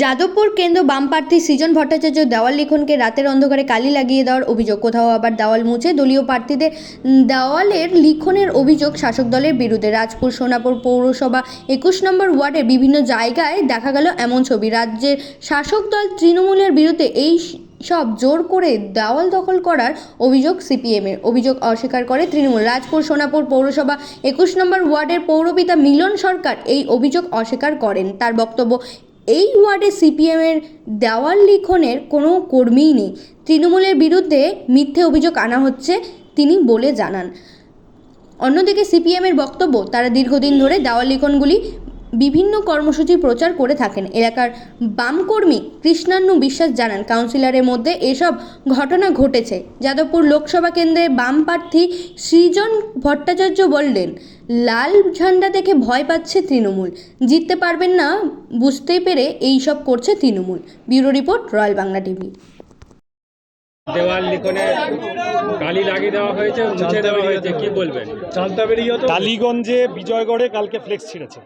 যাদবপুর কেন্দ্র বাম প্রার্থী সৃজন ভট্টাচার্য দেওয়াল লিখনকে রাতের অন্ধকারে কালি লাগিয়ে দেওয়ার অভিযোগ। কোথাও আবার দেওয়াল মুছে দলীয় প্রার্থীদের দেওয়ালের লিখনের অভিযোগ শাসক দলের বিরুদ্ধে। রাজপুর সোনাপুর পৌরসভা একুশ নম্বর ওয়ার্ডের বিভিন্ন জায়গায় দেখা গেল এমন ছবি। রাজ্যের শাসক দল তৃণমূলের বিরুদ্ধে এই সব জোর করে দেওয়াল দখল করার অভিযোগ সিপিএমের অভিযোগ অস্বীকার করে তৃণমূল। রাজপুর সোনাপুর পৌরসভা একুশ নম্বর ওয়ার্ডের পৌরপিতা মিলন সরকার এই অভিযোগ অস্বীকার করেন। তার বক্তব্য এই ওয়ার্ডে সিপিএমের দেওয়াল লিখনের কোনো কর্মীই নেই। তৃণমূলের বিরুদ্ধে মিথ্যে অভিযোগ আনা হচ্ছে, তিনি বলে জানান। অন্যদিকে সিপিএমের বক্তব্য, তারা দীর্ঘদিন ধরে দেওয়াল লিখনগুলি বিভিন্ন কর্মসূচি প্রচার করে থাকেন। এলাকার বামকর্মী কৃষ্ণান্নু বিশ্বাস জানান, কাউন্সিলরের মধ্যে এসব ঘটনা ঘটেছে। যাদবপুর লোকসভা কেন্দ্রে বাম প্রার্থী সৃজন ভট্টাচার্য বললেন লাল ঝান্ডা দেখে ভয় পাচ্ছে তৃণমূল। জিততে পারবেন না বুঝতে পেরে এই সব করছে Trinamool. Bureau report Royal Bangla TV. দেওয়াল লিখনে কালি লাগিয়ে দেওয়া হয়েছে মুছে দেওয়া হয়েছে কি বলবেন? টালিগঞ্জে বিজয়গড়ে কালকে ফ্লেক্স ছিঁড়েছে।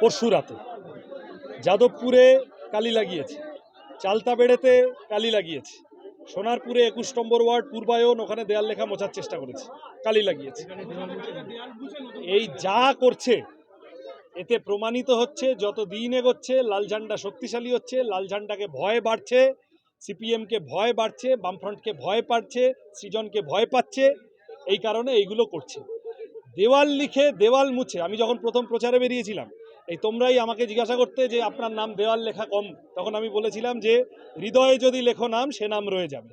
পরশু রাতে। যাদবপুরে কালি লাগিয়েছে। চালতাবেড়েতে কালি লাগিয়েছে। সোনারপুরে একুশ নম্বর ওয়ার্ড পূর্বায়ন, ওখানে দেয়াল লেখা মোছার চেষ্টা করেছে। কালি লাগিয়েছে। এই যা করছে, এতে প্রমাণিত হচ্ছে, যত দিন এগোচ্ছে, লাল ঝান্ডা শক্তিশালী হচ্ছে, লাল ঝান্ডাকে ভয় বাড়ছে, সিপিএমকে ভয় বাড়ছে, বামফ্রন্টকে ভয় পাচ্ছে, সৃজনকে ভয় পাচ্ছে, এই কারণে এইগুলো করছে। দেওয়াল লিখে দেওয়াল মুছে, আমি যখন প্রথম প্রচারে বেরিয়েছিলাম এই তোমরাই আমাকে জিজ্ঞাসা করতে যে আপনার নাম দেওয়াল লেখা কম, তখন আমি বলেছিলাম যে হৃদয়ে যদি লেখো নাম, সে নাম রয়ে যাবে।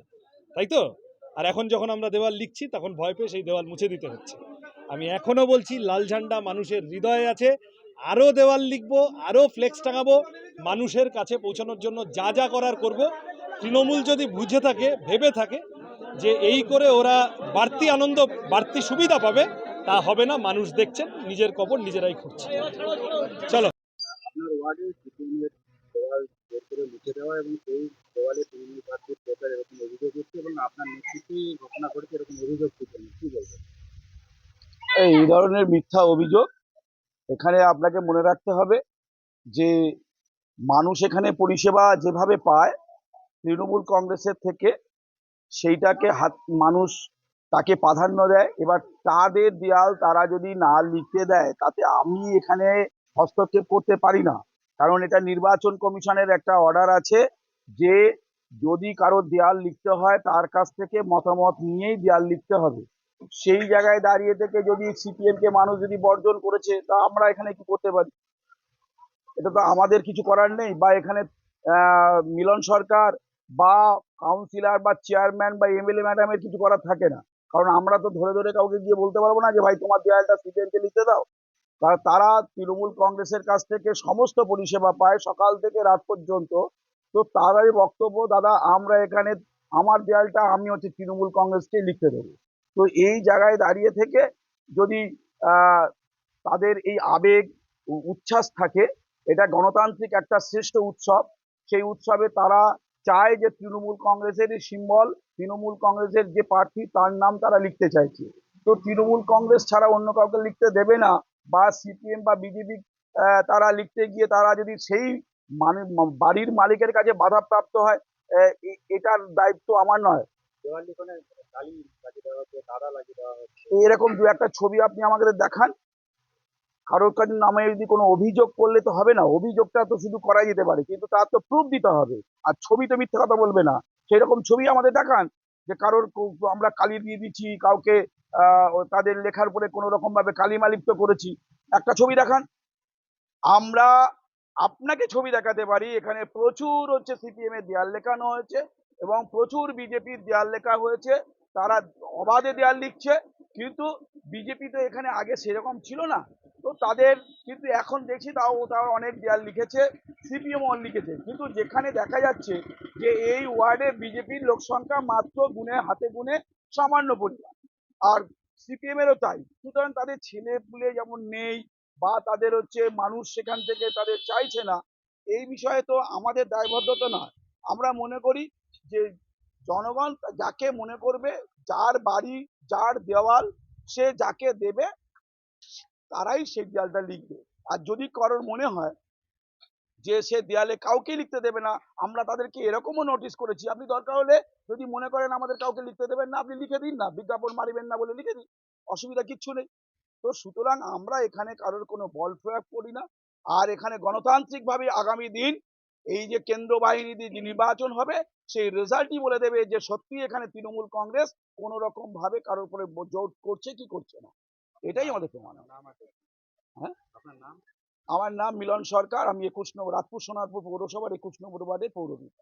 তাই তো? আর এখন যখন আমরা দেওয়াল লিখছি, তখন ভয় পেয়ে সেই দেওয়াল মুছে দিতে হচ্ছে। আমি এখনও বলছি, লাল ঝান্ডা মানুষের হৃদয়ে আছে। আরও দেওয়াল লিখব, আরও ফ্লেক্স টাঙাবো, মানুষের কাছে পৌঁছানোর জন্য যা যা করার করব। তৃণমূল যদি বুঝে থাকে, ভেবে থাকে যে এই করে ওরা বাড়তি আনন্দ, বাড়তি সুবিধা পাবে তা হবে না মানুষ দেখছেন নিজের কবর নিজেরাই খুঁজছে চলো। এই ধরনের মিথ্যা অভিযোগ এখানে আপনাকে মনে রাখতে হবে যে মানুষ এখানে পরিষেবা যেভাবে পায় তৃণমূল কংগ্রেসের থেকে সেইটাকে হাত মানুষ তাকে প্রাধান্য দেয়। এবার তাদের দেয়াল তারা যদি না লিখতে দেয়, তাতে আমি এখানে হস্তক্ষেপ করতে পারি না। কারণ এটা নির্বাচন কমিশনের একটা অর্ডার আছে যে যদি কারও দেয়াল লিখতে হয়, তার কাছ থেকে মতামত নিয়েই দেয়াল লিখতে হবে। সেই জায়গায় দাঁড়িয়ে থেকে যদি সিপিএম কে মানুষ যদি বর্জন করেছে, তা আমরা এখানে কি করতে পারি? এটা তো আমাদের কিছু করার নেই। বা এখানে মিলন সরকার বা কাউন্সিলর বা চেয়ারম্যান বা এমএলএ ম্যাডামের কিছু করার থাকে না। কারণ আমরা তো ধরে ধরে কাউকে গিয়ে বলতে পারব না যে, ভাই, তোমার দেয়ালটা সিপিএম কে লিখতে দাও। কারণ তারা তৃণমূল কংগ্রেসের কাছ থেকে সমস্ত পরিষেবা পায় সকাল থেকে রাত পর্যন্ত। তো তারাই বক্তব্য, দাদা, আমরা এখানে আমার দেয়ালটা, আমি হচ্ছে তৃণমূল কংগ্রেসকে লিখতে দেবো। তো এই জায়গায় দাঁড়িয়ে থেকে যদি তাদের এই আবেগ উচ্ছ্বাস থাকে, এটা গণতান্ত্রিক একটা শ্রেষ্ঠ উৎসব। সেই উৎসবে তারা চায় যে, তৃণমূল কংগ্রেসের সিম্বল তৃণমূল কংগ্রেসের যে প্রার্থী তার নাম তারা লিখতে চাইছে। তো তৃণমূল কংগ্রেস ছাড়া অন্য কাউকে লিখতে দেবে না বা সিপিএম বা বিজেপি তারা লিখতে গিয়ে তারা যদি সেই মানে বাড়ির মালিকের কাছে বাধাপ্রাপ্ত হয় এটার দায়িত্ব আমার নয়। এরকম দু একটা ছবি আপনি আমাকে দেখান। কারোর কাছে নামে যদি কোনো অভিযোগ করলে তো হবে না অভিযোগটা তো শুধু করা যেতে পারে কিন্তু তার তো প্রুফ দিতে হবে। আর ছবি তো মিথ্যে কথা বলবে না। সেই রকম ছবি আমাদের দেখান, যে কারোর আমরা কালি দিয়ে দিচ্ছি, কাউকে তাদের লেখার উপরে কোনো রকম ভাবে কালিমা লিপ্ত করেছি। একটা ছবি দেখান। আমরা আপনাকে ছবি দেখাতে পারি, এখানে প্রচুর হচ্ছে সিপিএম এর দেয়াল লেখানো হয়েছে এবং প্রচুর বিজেপির দেয়াল লেখা হয়েছে। তারা অবাধে দেয়াল লিখছে, কিন্তু বিজেপি তো এখানে আগে সেরকম ছিল না। তো তাদের কিন্তু এখন দেখছি তাও তারা অনেক দেয়াল লিখেছে সিপিএম লিখেছে। কিন্তু যেখানে দেখা যাচ্ছে যে এই ওয়ার্ডে বিজেপির লোক সংখ্যা মাত্র গুনে হাতে গুনে সামান্য পরিমাণ। আর সিপিএম এরও তাই। সুতরাং তাদের ছেলে পুলে যেমন নেই বা তাদের হচ্ছে মানুষ সেখান থেকে তাদের চাইছে না, এই বিষয়ে তো আমাদের দায়বদ্ধতা নয়। আমরা মনে করি যে জনগণ যাকে মনে করবে, যার বাড়ি, যার দেওয়াল সে যাকে দেবে তারাই সেই দেয়ালটা লিখবে। আর যদি কারোর মনে হয় যে সে দেয়ালে কাউকে লিখতে দেবে না, আমরা তাদেরকে এরকমও নোটিশ করেছি। আপনি দরকার হলে যদি মনে করেন আমাদের কাউকে লিখতে দেবেন না, আপনি লিখে দিন না, বিজ্ঞাপন মারিবেন না বলে লিখে দিন। অসুবিধা কিচ্ছু নেই। তো সুতরাং আমরা এখানে কারোর কোনো বল প্রয়োগ করি না। আর এখানে গণতান্ত্রিকভাবে আগামী দিন এই যে কেন্দ্র বাহিনী দিয়ে নির্বাচন হবে, সেই রেজাল্টই বলে দেবে যে সত্যি এখানে তৃণমূল কংগ্রেস কোনো রকম ভাবে কারোর উপরে জোট করছে কি করছে না। এটাই আমাদের প্রমাণ হ্যাঁ? আপনার নাম? আমার নাম মিলন সরকার আমি একুশ নম্বর রাজপুর সোনারপুর পৌরসভার একুশ নম্বর ওয়ার্ডের পৌরবিদ